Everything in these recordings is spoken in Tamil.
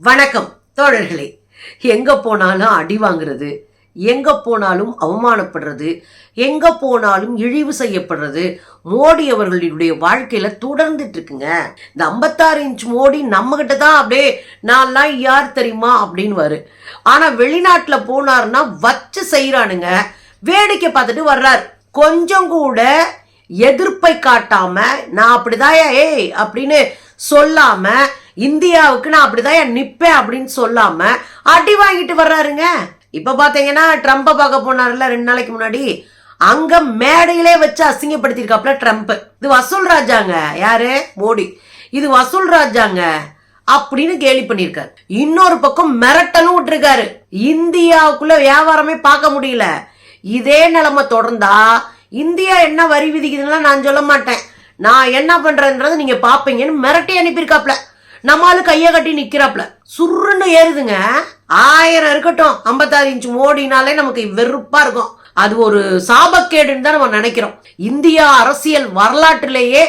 வணக்கம் தோழர்களே. எங்க போனாலும் அடி வாங்குறது எங்க போனாலும் அவமானப்படுறது எங்க போனாலும் இழிவு செய்யப்படுறது மோடி அவர்களுடைய வாழ்க்கையில தொடர்ந்துட்டு இருக்குங்க இந்த ஐம்பத்தாறு இன்ச் மோடி நம்ம கிட்ட தான் அப்படியே நான்லாம் யார் தெரியுமா? அப்படின்னு ஆனா வெளிநாட்டுல போனாருன்னா வச்சு செய்யறானுங்க வேடிக்கை பார்த்துட்டு வர்றார். கொஞ்சம் கூட எதிர்ப்பை காட்டாம நான் அப்படிதான் ஏய் அப்படின்னு சொல்லாம இந்தியாவுக்கு நான் அப்படிதான் நிப்பேன் அப்படின்னு சொல்லாம அடி வாங்கிட்டு வர்றாருங்க. இப்ப பாத்தீங்கன்னா ட்ரம்ப பார்க்க போனார்ல ரெண்டு நாளைக்கு முன்னாடி. அங்க மேடையிலே வச்சு அசிங்கப்படுத்திருக்காப்ல ட்ரம்ப் இது வசூல் ராஜாங்க. யாரு? மோடி. இது வசூல் ராஜாங்க அப்படின்னு கேலி பண்ணிருக்காரு இன்னொரு பக்கம் மிரட்டலும் விட்டுருக்காரு. இந்தியாவுக்குள்ள வியாபாரமே பார்க்க முடியல. இதே நிலைமை தொடர்ந்தா இந்தியா என்ன வரி விதிக்குதுன்னா நான் சொல்ல மாட்டேன். நான் என்ன பண்றேன்றதை நீங்க பாப்பீங்கன்னு மிரட்டி அனுப்பியிருக்காப்ல நம்மால கைய கட்டி நிக்கிறாப்ல சுருன்னு ஏறுதுங்க. ஆயிரம் இருக்கட்டும். ஐம்பத்தாறு இன்ச் மோடினாலே நமக்கு வெறுப்பா இருக்கும். அது ஒரு சாபக்கேடுன்னு தான் நம்ம நினைக்கிறோம். இந்தியா அரசியல் வரலாற்றிலேயே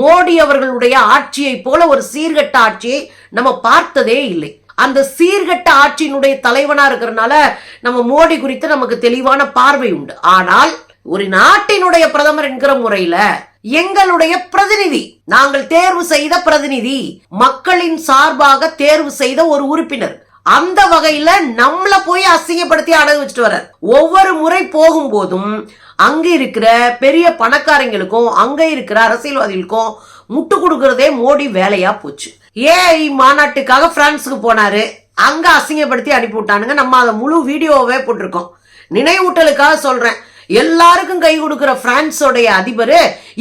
மோடி அவர்களுடைய ஆட்சியை போல ஒரு சீர்கட்ட ஆட்சியை நம்ம பார்த்ததே இல்லை. அந்த சீர்கட்ட ஆட்சியினுடைய தலைவனா இருக்கிறனால நம்ம மோடி குறித்து நமக்கு தெளிவான பார்வை உண்டு. ஆனால் ஒரு நாட்டினுடைய பிரதமர் என்கிற முறையில எங்களுடைய பிரதிநிதி. நாங்கள் தேர்வு செய்த பிரதிநிதி. மக்களின் சார்பாக தேர்வு செய்த ஒரு உறுப்பினர். அந்த வகையில நம்மள போய் அசிங்கப்படுத்தி அடகு வச்சுட்டு வர்றார். ஒவ்வொரு முறை போகும்போதும் அங்க இருக்கிற பெரிய பணக்காரங்களுக்கும் அங்க இருக்கிற அரசியல்வாதிகளுக்கும் முட்டு கொடுக்கறதே மோடி வேலையா போச்சு. ஏஐ மாநாட்டுக்காக பிரான்ஸுக்கு போனாரு. அங்க அசிங்கப்படுத்தி அனுப்பி விட்டானுங்க. நம்ம அதை முழு வீடியோவே போட்டிருக்கோம். நினைவூட்டலுக்காக சொல்றேன். எல்லாருக்கும் கை கொடுக்குற பிரான்ஸோடைய அதிபர்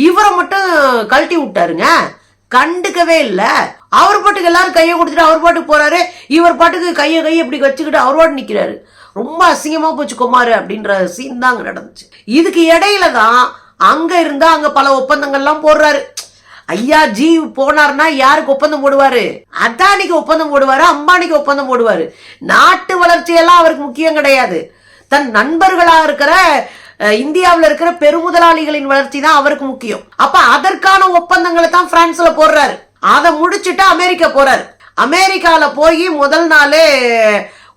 இவரை மட்டும் கழட்டி விட்டாருங்க. கண்டுக்கவே இல்லை. அவர் பாட்டுக்கு எல்லாரும் கையை கொடுத்துட்டு அவர் பாட்டுக்கு போறாரு. இவர் பாட்டுக்கு கையை கையை இப்படி வச்சுக்கிட்டு அவர் பாட்டு நிக்கிறாரு. ரொம்ப அசிங்கமா போச்சு குமார் அப்படின்ற சீன் தான் அங்க நடந்துச்சு. இதுக்கு இடையில தான் அங்க இருந்தா அங்க பல ஒப்பந்தங்கள்லாம் போடுறாரு. ஐயா ஜி போனார்னா யாருக்கு ஒப்பந்தம் போடுவாரு? அதானிக்கு ஒப்பந்தம் போடுவாரு அம்பானிக்கு ஒப்பந்தம் போடுவாரு. நாட்டு வளர்ச்சியெல்லாம் அவருக்கு முக்கியம் கிடையாது. தன் நண்பர்களா இருக்கிற இந்தியாவில் இருக்கிற பெருமுதலாளிகளின் வளர்ச்சி தான் அவருக்கு முக்கியம். அப்ப அதற்கான ஒப்பந்தங்களை தான் பிரான்ஸ்ல போடுறாரு. அதை முடிச்சுட்டு அமெரிக்கா போறாரு. அமெரிக்கால போய் முதல் நாளே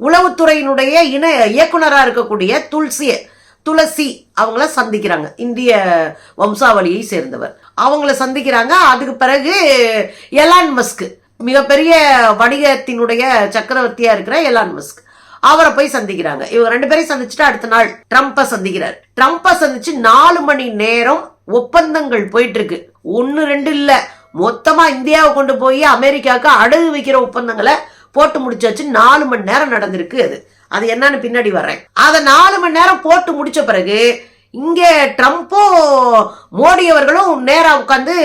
உளவுத்துறையினுடைய இணை இயக்குனராக இருக்கக்கூடிய துல்சி துளசி அவங்கள சந்திக்கிறாங்க. இந்திய வம்சாவளியை சேர்ந்தவர். அவங்கள சந்திக்கிறாங்க. அதுக்கு பிறகு எலான் மஸ்க் மிகப்பெரிய வணிகத்தினுடைய சக்கரவர்த்தியா இருக்கிற எலான் மஸ்க். அவரை போய் சந்திக்கிறாங்க. இவங்க ரெண்டு பேரையும் சந்திச்சுட்டு அடுத்த நாள் ட்ரம்ப்பை சந்திக்கிறார். ட்ரம்ப்பை சந்திச்சு நாலு மணி நேரம் ஒப்பந்தங்கள் போயிட்டு இருக்கு ஒன்னு ரெண்டு இல்ல. மொத்தமா இந்தியாவை கொண்டு போய் அமெரிக்காவுக்கு அடகு வைக்கிற ஒப்பந்தங்களை போட்டு முடிச்சாச்சு. நாலு மணி நேரம் நடந்திருக்கு அது. அது என்னன்னு பின்னாடி வர்றேன். அதை நாலு மணி நேரம் போட்டு முடிச்ச பிறகு இங்கே ட்ரம்ப்போ மோடி அவர்களும் நேராக உட்காந்து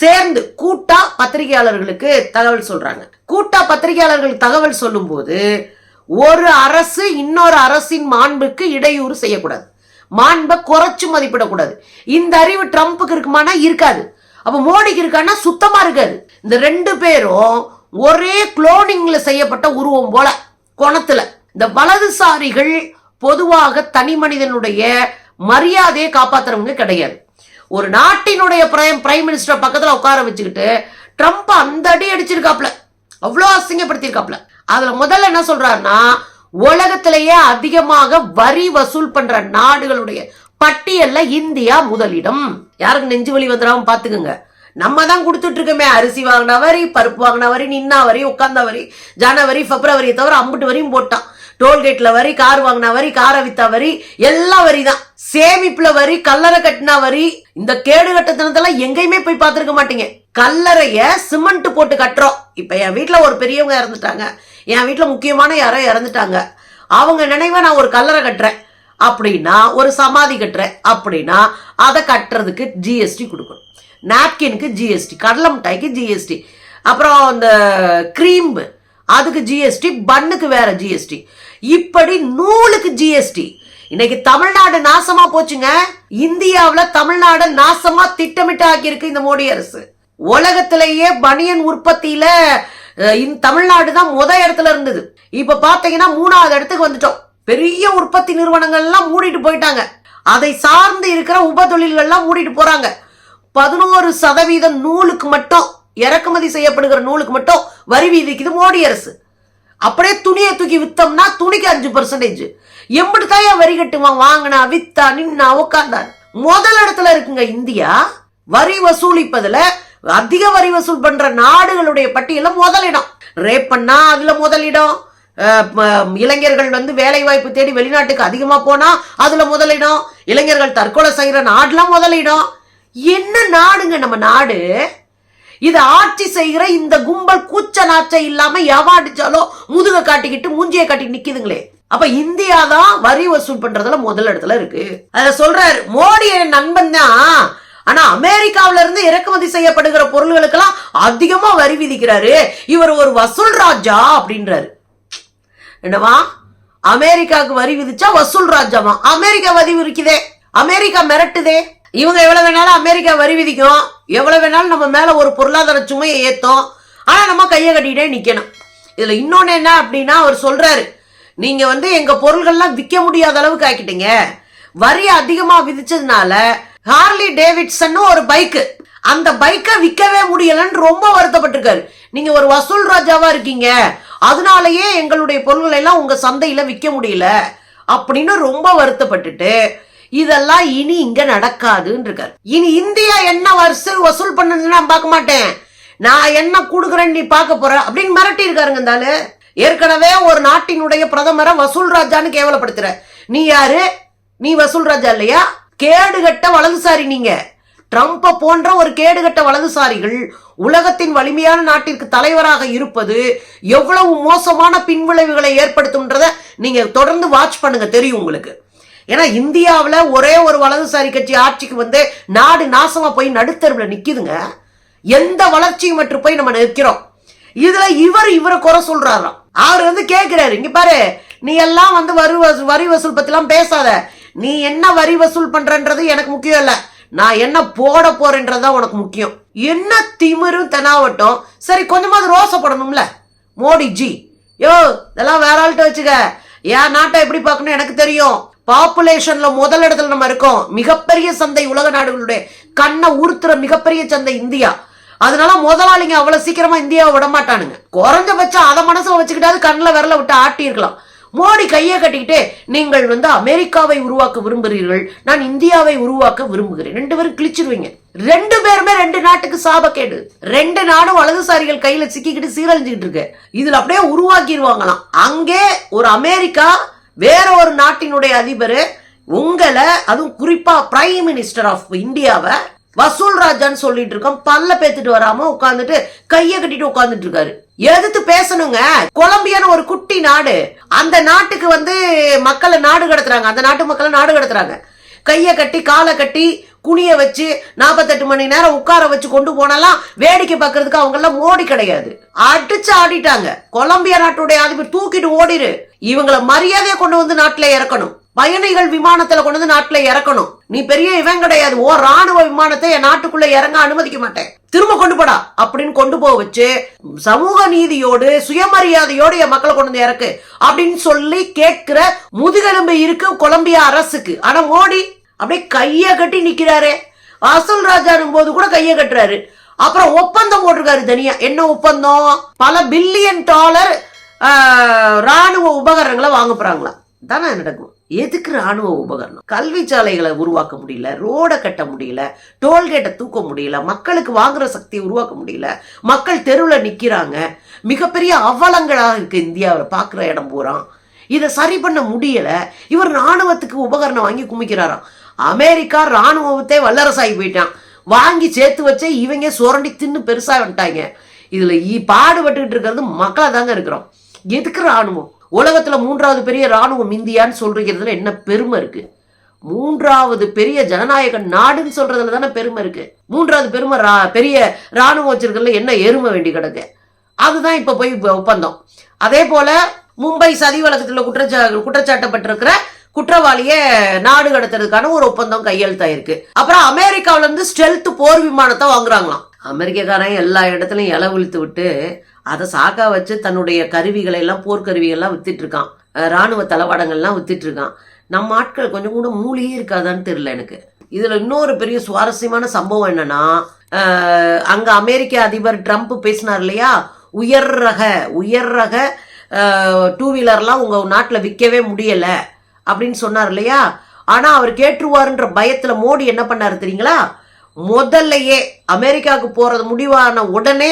சேர்ந்து கூட்டா பத்திரிகையாளர்களுக்கு தகவல் சொல்றாங்க. கூட்டா பத்திரிகையாளர்களுக்கு தகவல் சொல்லும்போது ஒரு அரசு இன்னொரு அரசின் மாண்புக்கு இடையூறு செய்யக்கூடாது. மாண்பை குறைச்சு மதிப்பிடக்கூடாது. இந்த அறிவு ட்ரம்ப்புக்கு இருக்குமானா இருக்காது. அப்போ மோடிக்கு இருக்கான்னா சுத்தமாக இருக்காது. இந்த ரெண்டு பேரும் ஒரே குளோனிங்கில் செய்யப்பட்ட உருவம் போல குணத்தில். இந்த வலதுசாரிகள் பொதுவாக தனி மனிதனுடைய மரியாதையை காப்பாத்துறவங்க கிடையாது. ஒரு நாட்டினுடைய பிரைம் பிரைம் மினிஸ்டர் பக்கத்தில் உட்கார வச்சுக்கிட்டு ட்ரம்ப் அந்த அடி அடிச்சிருக்காப்ல. அவ்வளோ அசிங்கப்படுத்தியிருக்காப்ல. அதுல முதல்ல என்ன சொல்றாருன்னா உலகத்திலேயே அதிகமாக வரி வசூல் பண்ற நாடுகளுடைய பட்டியல்ல இந்தியா முதலிடம். யாருக்கு நெஞ்சு வலி வந்துடாம பாத்துக்கோங்க. நம்ம தான் கொடுத்துட்டு இருக்கோமே அரிசி வாங்கின வரி பருப்பு வாங்கின வரி நின்னா வரி உட்கார்ந்த வரி ஜனவரி பிப்ரவரி தவிர அம்புட்டு வரையும் போட்டான். டோல்கேட்ல வரி கார் வாங்கின வரி காரை வித்தா வரி எல்லா வரி தான் சேமிப்புல வரி கல்லறை கட்டினா வரி இந்த கேடு கட்டத்தினத்தெல்லாம் எங்கேயுமே போய் பார்த்துருக்க மாட்டீங்க. கல்லறைய சிமெண்ட் போட்டு கட்டுறோம். இப்ப என் வீட்டுல ஒரு பெரியவங்க இறந்துட்டாங்க. என் வீட்டுல முக்கியமான யாரோ இறந்துட்டாங்க. அவங்க நினைவா நான் ஒரு கல்லறை கட்டுறேன். அப்படின்னா ஒரு சமாதி கட்டுறேன். அப்படின்னா அதை கட்டுறதுக்கு ஜிஎஸ்டி கொடுக்கணும். நாப்கினுக்கு ஜிஎஸ்டி கடலை மிட்டாய்க்கு ஜிஎஸ்டி அப்புறம் இந்த க்ரீம் அதுக்கு ஜிஎஸ்டி பன்னுக்கு வேற ஜிஎஸ்டி இப்படி நூலுக்கு ஜிஎஸ்டி இன்னைக்கு தமிழ்நாடு நாசமா போச்சுங்க. இந்தியாவில் தமிழ்நாடு நாசமா திட்டமிட்டு ஆக்கியிருக்கு இந்த மோடி அரசு. உலகத்திலேயே பனியன் உற்பத்தியில தமிழ்நாடு தான் முத இடத்துல இருந்தது. இப்ப பாத்தீங்கன்னா மூணாவது இடத்துக்கு வந்துட்டோம். பெரிய உற்பத்தி நிறுவனங்கள் எல்லாம் மூடிட்டு போயிட்டாங்க. அதை சார்ந்து இருக்கிற உப தொழில்கள்லாம் மூடிட்டு போறாங்க. பதினோரு சதவீதம் நூலுக்கு மட்டும் இறக்குமதி செய்யப்படுகிற நூலுக்கு மட்டும் வரி விதிக்குது மோடி அரசு. அப்படியே துணியை தூக்கி வித்தோம்னா துணிக்கு அஞ்சு பர்சன்டேஜ் எப்படி வரி கட்டுவான் வாங்கினா வித்தா நின்னா உட்கார்ந்தார் முதல் இடத்துல இருக்குங்க இந்தியா. வரி வசூலிப்பதுல அதிக வரி வசூல் பண்ற நாடுகளுடைய பட்டியல முதலிடம் ரேப் பண்ணா அதுல முதலிடம் இளைஞர்கள் வந்து வேலை வாய்ப்பு தேடி வெளிநாட்டுக்கு அதிகமா போனா அதுல முதலிடம் இளைஞர்கள் தற்கொலை செய்யற நாடுலாம் முதலிடம் என்ன நாடுங்க நம்ம நாடு? இது ஆட்சி செய்கிற இந்த கும்பல் கூச்ச நாச்சை இல்லாம எவன் முதுக காட்டிக்கிட்டு மூஞ்சியை காட்டி நிக்குதுங்களே. அப்ப இந்தியா தான் வரி வசூல் பண்றதுல முதல் இடத்துல இருக்கு. அத சொல்றாரு மோடி என் நண்பன் தான். ஆனா அமெரிக்காவில இருந்து இறக்குமதி செய்யப்படுகிற பொருள்களுக்கெல்லாம் அதிகமா வரி விதிக்கிறாரு. இவர் ஒரு வசூல் ராஜா அப்படின்றாரு. என்னவா? அமெரிக்காவுக்கு வரி விதிச்சா வசூல் ராஜாமா அமெரிக்கா வரி விதிக்குதே. அமெரிக்கா மிரட்டுதே. இவங்க எவ்வளவு வேணாலும் அமெரிக்கா வரி விதிக்கும். எவ்வளவு வேணாலும் நம்ம மேல ஒரு பொருளாதார சுமையை ஏற்றும் ஆனா நம்ம கையை கட்டிட்டே நிக்கணும். இதுல இன்னொன்னு என்ன அப்படின்னா அவர் சொல்றாரு நீங்க வந்து எங்க பொருள்கள்லாம் விற்க முடியாத அளவுக்கு ஆக்கிட்டீங்க. வரி அதிகமா விதிச்சதுனால ஹார்லி டேவிட்சன் ஒரு பைக்கு. அந்த பைக்கை விற்கவே முடியலன்னு ரொம்ப வருத்தப்பட்டிருக்காரு. நீங்க ஒரு வசூல் ராஜாவா இருக்கீங்க. அதனாலயே எங்களுடைய பொருள்களை எல்லாம் உங்க சந்தையில விற்க முடியல. அப்படின்னு ரொம்ப வருத்தப்பட்டுட்டு இதெல்லாம் இனி இங்க நடக்காதுன்றிருக்காரு இனி இந்தியா என்ன வசூல் வசூல் பண்ணுதுன்னு நான் பார்க்க மாட்டேன். நான் என்ன கொடுக்குறேன்னு நீ பார்க்க போற அப்படின்னு மிரட்டி இருக்காருங்க இந்த ஏற்கனவே ஒரு நாட்டினுடைய பிரதமரை வசூல் ராஜான்னு கேவலப்படுத்துற. நீ யாரு? நீ வசூல் ராஜா இல்லையா? கேடுகட்ட வலதுசாரி நீங்க. ட்ரம்ப போன்ற ஒரு கேடுகட்ட வலதுசாரிகள் உலகத்தின் வலிமையான நாட்டிற்கு தலைவராக இருப்பது எவ்வளவு மோசமான பின்விளைவுகளை ஏற்படுத்தும்ன்றத நீங்க தொடர்ந்து வாட்ச் பண்ணுங்க தெரியும் உங்களுக்கு. ஏன்னா இந்தியாவில் ஒரே ஒரு வலதுசாரி கட்சி ஆட்சிக்கு வந்து நாடு நாசமாக போய் நடுத்தருவில் நிற்கிதுங்க எந்த வளர்ச்சியும் மற்ற போய் நம்ம நிற்கிறோம். இதுல இவர் இவரை குறை சொல்றாராம். அவர் வந்து கேட்குறாரு இங்க பாரு நீ எல்லாம் வந்து வரி வசூல் வரி வசூல் பத்திலாம் பேசாத. நீ என்ன வரி வசூல் பண்றன்றது எனக்கு முக்கியம் இல்லை. நான் என்ன போட போறேன்றதுதான் உனக்கு முக்கியம். என்ன திமிரும் தெனாவட்டும். சரி கொஞ்சமாவது ரோசப்படணும்ல மோடிஜி. யோ இதெல்லாம் வேற ஆள்கிட்ட வச்சுக்க. என் நாட்டை எப்படி பார்க்கணும் எனக்கு தெரியும். பாப்புலேஷன்ல முதல் இடத்துல நம்ம இருக்கோம். மிகப்பெரிய சந்தை உலக நாடுகளுடைய கண்ணை ஊர்த்துற மிகப்பெரிய சந்தை இந்தியா. அதனால முதலாளிங்க அவ்வளவு சீக்கிரமா இந்தியாவை விட மாட்டானுங்க குறைஞ்சபட்சம் அதை மனசுல வச்சுக்கிட்டாது கண்ணில் விரல விட்டு ஆட்டியிருக்கலாம். மோடி கையை கட்டிக்கிட்டு நீங்கள் வந்து அமெரிக்காவை உருவாக்க விரும்புகிறீர்கள். நான் இந்தியாவை உருவாக்க விரும்புகிறேன். ரெண்டு பேரும் கிழிச்சிருவீங்க. ரெண்டு பேருமே ரெண்டு நாட்டுக்கு சாபக்கேடு. ரெண்டு நாடும் வலதுசாரிகள் கையில சிக்கிக்கிட்டு சீரழிஞ்சுக்கிட்டு இருக்கு. இதுல அப்படியே உருவாக்கிடுவாங்களாம் அங்கே ஒரு அமெரிக்கா வேற ஒரு நாட்டினுடைய அதிபர் உங்களை அதுவும் குறிப்பா பிரைம் மினிஸ்டர் ஆஃப் இந்தியாவை வசூல் ராஜான்னு சொல்லிட்டு இருக்கோம். பல்ல பேத்துட்டு வராம உட்காந்துட்டு கைய கட்டிட்டு உட்காந்துட்டு இருக்காரு. எதிர்த்து பேசணுங்க? கொலம்பியான்னு ஒரு குட்டி நாடு. அந்த நாட்டுக்கு வந்து மக்களை நாடு கடத்துறாங்க. அந்த நாட்டு மக்களை நாடு கடத்துறாங்க. கைய கட்டி காலை கட்டி குனிய வச்சு நாற்பத்தெட்டு மணி நேரம் உட்கார வச்சு கொண்டு போனாலாம். வேடிக்கை பார்க்கறதுக்கு அவங்கெல்லாம் மோடி கிடையாது. அடிச்சு ஆடிட்டாங்க. கொலம்பியா நாட்டுடைய அதிபர் தூக்கிட்டு ஓடிரு. இவங்களை மரியாதையை கொண்டு வந்து நாட்டுல இறக்கணும். பயணிகள் விமானத்துல கொண்டு வந்து நாட்டுல இறக்கணும். நீ பெரிய இவன் கிடையாது. ஓ ராணுவ விமானத்தை என் நாட்டுக்குள்ள இறங்க அனுமதிக்க மாட்டேன். திரும்ப கொண்டு போடா. அப்படின்னு கொண்டு போக வச்சு சமூக நீதியோடு சுயமரியாதையோடு என் மக்களை கொண்டு வந்து இறக்கு. அப்படின்னு சொல்லி கேட்கிற முதுகெலும்பு இருக்கு கொலம்பியா அரசுக்கு. ஆனா மோடி அப்படியே கையை கட்டி நிற்கிறாரு அசல் ராஜானும் போது கூட கையை கட்டுறாரு. அப்புறம் ஒப்பந்தம் போட்டிருக்காரு தனியா. என்ன ஒப்பந்தம்? பல பில்லியன் டாலர் ராணுவ உபகரணங்களை வாங்க போறாங்களா தானே நடக்கும். எதுக்கு ராணுவ உபகரணம்? கல்வி சாலைகளை உருவாக்க முடியல ரோடை கட்ட முடியல டோல்கேட்டை தூக்க முடியல மக்களுக்கு வாங்குற சக்தியை உருவாக்க முடியல மக்கள் தெருவில் நிற்கிறாங்க மிகப்பெரிய அவலங்களாக இருக்கு இந்தியாவில். பார்க்குற இடம் பூரா. இதை சரி பண்ண முடியல. இவர் ராணுவத்துக்கு உபகரணம் வாங்கி குமிக்கிறாராம். அமெரிக்கா இராணுவத்தை வல்லரசாகி போயிட்டான். வாங்கி சேர்த்து வச்சே இவங்க சுரண்டி தின்னு பெருசாக வந்துட்டாங்க. இதில் பாடுபட்டுக்கிட்டு இருக்கிறது மக்களாக தாங்க இருக்கிறோம். எதுக்கு ராணுவம் உலகத்தில் மூன்றாவது பெரிய ராணுவம் இந்தியான்னு சொல்றதுல என்ன பெருமை இருக்கு? மூன்றாவது பெரிய ஜனநாயக நாடுன்னு சொல்றதுல தானே பெருமை இருக்கு. மூன்றாவது பெருமை ரா- பெரிய ராணுவம் வச்சிருக்கிறதுல என்ன எருமை வேண்டி கிடக்கு? அதுதான் இப்போ போய் ஒப்பந்தம். அதே போல மும்பை சதி வழக்கத்தில் குற்றச்சா குற்றச்சாட்டப்பட்டிருக்கிற குற்றவாளிய நாடு கடத்துறதுக்கான ஒரு ஒப்பந்தம் கையெழுத்தாயிருக்கு. அப்புறம் அமெரிக்காவில இருந்து ஸ்டெல்த் போர் விமானத்தை வாங்குறாங்களாம். அமெரிக்கக்காரன் எல்லா இடத்துலயும் இலை விழுத்து விட்டு அதை சாக்கா வச்சு தன்னுடைய கருவிகளை எல்லாம் போர்க்கருவிகள்லாம் வித்துட்டு இருக்கான். ராணுவ தளவாடங்கள்லாம் வித்துட்டு இருக்கான். நம்ம ஆட்கள் கொஞ்சம் கூட மூலியே இருக்காதான்னு தெரியல எனக்கு. இதுல இன்னொரு பெரிய சுவாரஸ்யமான சம்பவம் என்னன்னா அங்க அமெரிக்க அதிபர் ட்ரம்ப் பேசினார் இல்லையா? உயர் ரக உயர் ரக டூ வீலர்லாம் உங்கள் நாட்டில் விற்கவே முடியலை. அப்படின்னு சொன்னார் இல்லையா? ஆனால் அவர் கேட்டுருவாருன்ற பயத்தில் மோடி என்ன பண்ணாரு தெரியுங்களா? முதல்லையே அமெரிக்காவுக்கு போகிறது முடிவான உடனே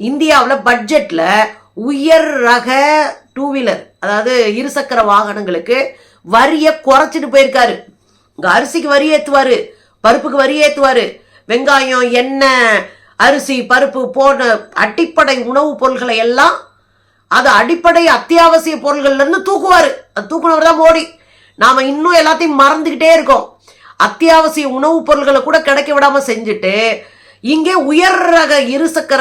இந்தியாவில் பட்ஜெட்டில் உயர் ரக டூ வீலர் அதாவது இருசக்கர வாகனங்களுக்கு வரியை குறைச்சிட்டு போயிருக்காரு. இங்கே அரிசிக்கு வரி ஏற்றுவார் பருப்புக்கு வரி ஏற்றுவார் வெங்காயம் எண்ணெய் அரிசி பருப்பு போன அடிப்படை உணவுப் பொருள்களை எல்லாம் அது அடிப்படை அத்தியாவசிய பொருள்கள்லேருந்து தூக்குவார். அது தூக்குனவர் தான் மோடி. நாம இன்னும் எல்லாத்தையும் மறந்துக்கிட்டே இருக்கோம். அத்தியாவசிய உணவுப் பொருள்களை கூட கிடைக்க விடாம செஞ்சுட்டு இங்கே உயர் ரக இருசக்கர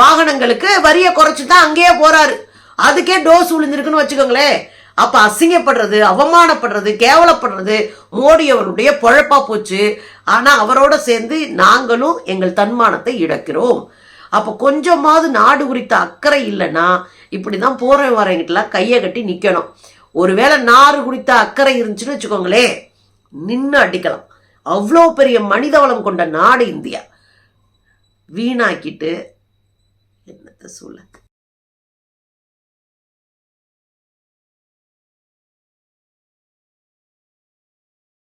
வாகனங்களுக்கு வரியை குறைச்சி தான் அங்கேயே போறாரு. அதுக்கே டோஸ் விழுந்திருக்குன்னு வச்சுக்கோங்களேன். அப்ப அசிங்கப்படுறது அவமானப்படுறது கேவலப்படுறது மோடி அவருடைய பொழப்பா போச்சு. ஆனா அவரோட சேர்ந்து நாங்களும் எங்கள் தன்மானத்தை இழக்கிறோம். அப்போ கொஞ்சமாவது நாடு குறித்த அக்கறை இல்லைன்னா இப்படி தான் போகிற வரவங்கிட்டலாம் கையை கட்டி நிற்கணும் ஒருவேளை நாறு குறித்த அக்கறை இருந்துச்சுன்னு வச்சுக்கோங்களேன் நின்று அடிக்கலாம். அவ்வளோ பெரிய மனித வளம் கொண்ட நாடு இந்தியா. வீணாக்கிட்டு என்னத்தை சொல்லுது